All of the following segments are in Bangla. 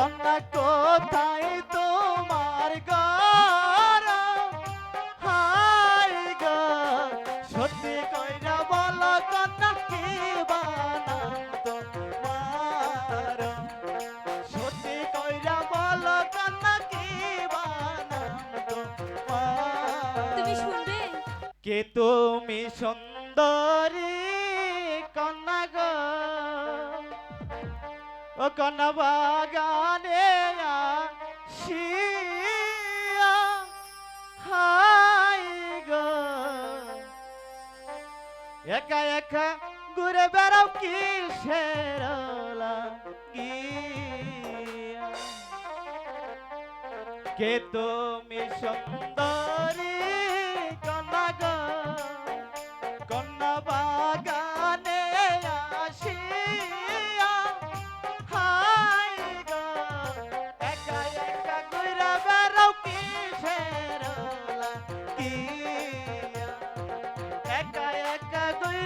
কন্যা কোথায় তোমার গরা হাই গ সত্যি কইরা বল কন্যা কে বানাম তোমার সত্যি কইরা বল কন্যা কে বানাম তোমার তুমি শুনবে? কে তুমি সুন্দরী? ও কন বাগানে শিয়া হাই গো। একা একা ঘুরে বেড়াও কিসের লাগিয়া। কে তুমি সঙ্গ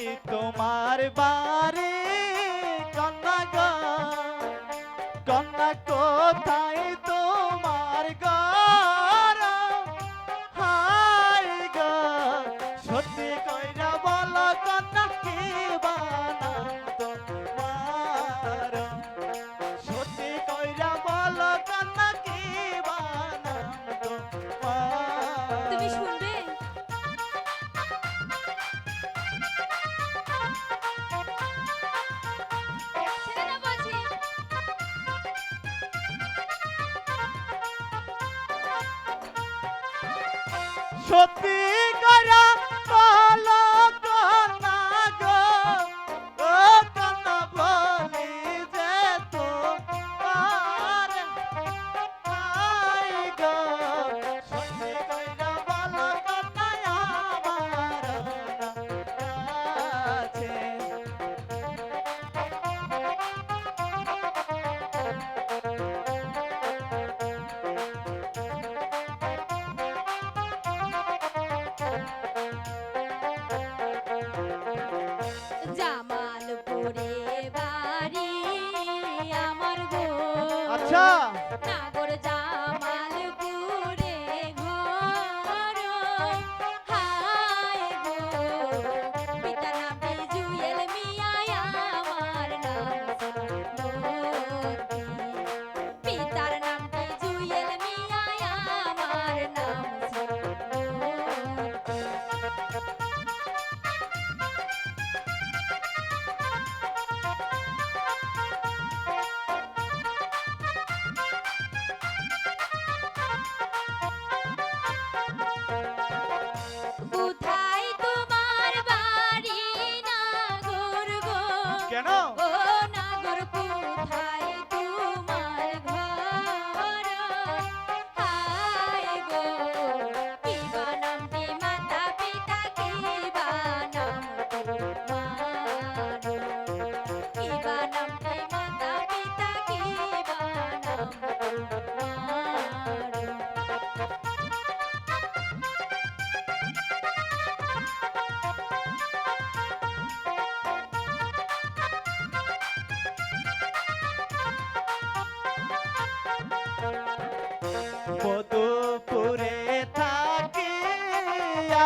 যাই তোমার বারে কন্যা কন্যা কোথায় shoti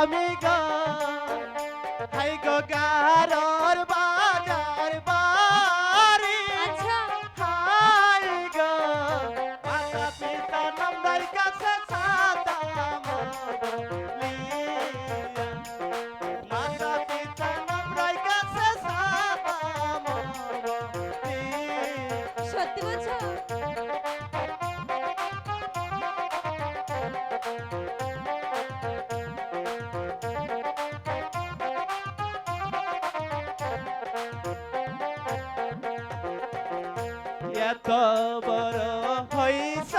আমি গা এত বড় হইসা